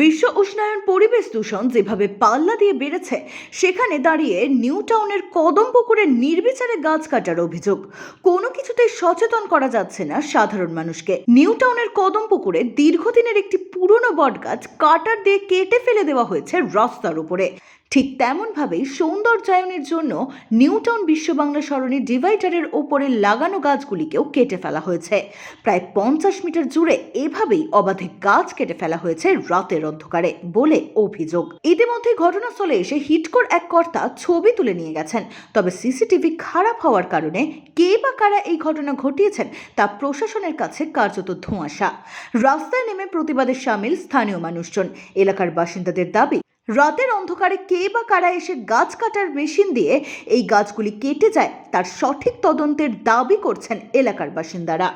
বিশ্ব উষ্ণায়ন পরিবেশ দূষণ যেভাবে পাল্লা দিয়ে বেড়েছে, সেখানে দাঁড়িয়ে নিউ টাউনের কদম পুকুরে নির্বিচারে গাছ কাটার অভিযোগ। কোনো কিছুতেই সচেতন করা যাচ্ছে না সাধারণ মানুষকে। নিউ টাউনের কদম পুকুরে দীর্ঘদিনের একটি পুরনো বটগাছ কাটার দিয়ে কেটে ফেলে দেওয়া হয়েছে রাস্তার উপরে। ঠিক তেমনভাবেই সৌন্দর্যায়নের জন্য নিউ টাউন বিশ্ব বাংলা সরণি ডিভাইডারের ওপরে লাগানো গাছগুলিকেও কেটে ফেলা হয়েছে। প্রায় পঞ্চাশ মিটার জুড়ে এভাবেই অবাধে গাছ কেটে ফেলা হয়েছে রাতের অন্ধকারে বলে অভিযোগ। ইতিমধ্যে ঘটনাস্থলে এসে হিটকোর এক কর্তা ছবি তুলে নিয়ে গেছেন। তবে সিসিটিভি খারাপ হওয়ার কারণে কে বা কারা এই ঘটনা ঘটিয়েছেন তা প্রশাসনের কাছে কার্যত ধোঁয়াশা। রাস্তায় নেমে প্রতিবাদে সামিল স্থানীয় মানুষজন। এলাকার বাসিন্দাদের দাবি রাতের অন্ধকারে কে বা কারা এসে গাছ কাটার মেশিন দিয়ে এই গাছগুলি কেটে যায়, তার সঠিক তদন্তের দাবি করছেন এলাকার বাসিন্দারা।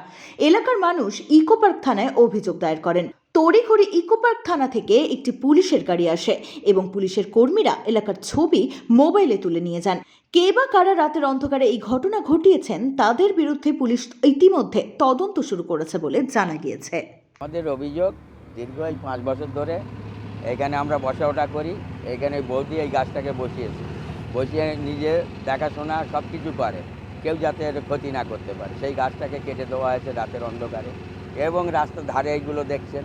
এলাকার মানুষ ইকো পার্ক থানায় অভিযোগ দায়ের করেন। তড়িঘড়ি ইকো পার্ক থানা থেকে একটি পুলিশের গাড়ি আসে এবং পুলিশের কর্মীরা এলাকার ছবি মোবাইলে তুলে নিয়ে যান। কে বা কারা রাতের অন্ধকারে এই ঘটনা ঘটিয়েছেন, তাদের বিরুদ্ধে পুলিশ ইতিমধ্যে তদন্ত শুরু করেছে বলে জানা গিয়েছে। আমাদের অভিযোগ, দীর্ঘ পাঁচ বছর ধরে এখানে আমরা বসা ওঠা করি, এখানে বৌদি এই গাছটাকে বসিয়েছে। বসিয়ে নিজে দেখাশোনা সব কিছু করে কেউ যাতে ক্ষতি না করতে পারে। সেই গাছটাকে কেটে দেওয়া হয়েছে রাতের অন্ধকারে। এবং রাস্তার ধারে এইগুলো দেখছেন,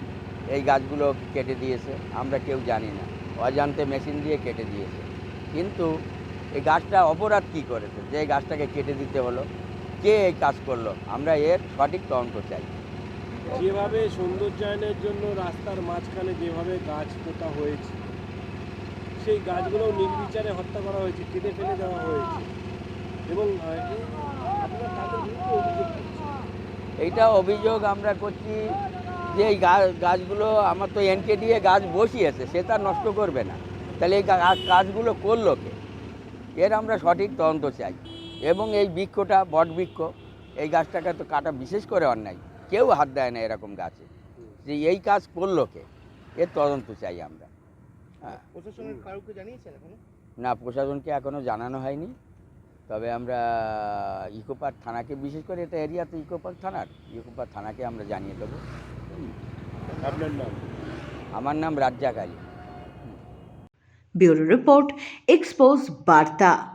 এই গাছগুলো কেটে দিয়েছে, আমরা কেউ জানি না। অজান্তে মেশিন দিয়ে কেটে দিয়েছে। কিন্তু এই গাছটা অপরাধ কী করেছে? যে গাছটাকে কেটে দিতে হলো, কে এই কাজ করল? আমরা এর সঠিক তদন্ত চাই। যেভাবে সৌন্দর্যায়নের জন্য রাস্তার মাঝখানে যেভাবে গাছ পোতা হয়েছে, সেই গাছগুলো নির্বিচারে হত্যা করা হয়েছে, কেটে ফেলে দেওয়া হয়েছে। এবং অভিযোগ এইটা অভিযোগ আমরা করছি যে এই গাছগুলো, আমার তো এনকে দিয়ে গাছ বসিয়েছে, সে তার নষ্ট করবে না। তাহলে এই গা- কাজগুলো করল কে? এর আমরা সঠিক তদন্ত চাই। এবং এই বৃক্ষটা, বট বৃক্ষ, এই গাছটাকে তো কাটা বিশেষ করে অন্যায়। কেউ হাত দেয় না এরকম গাছে। যে এই কাজ করল কে? এর তদন্ত চাই আমরা। হ্যাঁ। না প্রশাসনকে এখনও জানানো হয়নি। তবে আমরা ইকো পার্ক থানাকে বিশেষ করে এটা এরিয়া তো ইকো পার্ক থানার ইকো পার্ক থানাকে আমরা জানিয়ে দেবো। আপনার নাম? আমার নাম Razzak Ali. Bureau report expose বার্তা।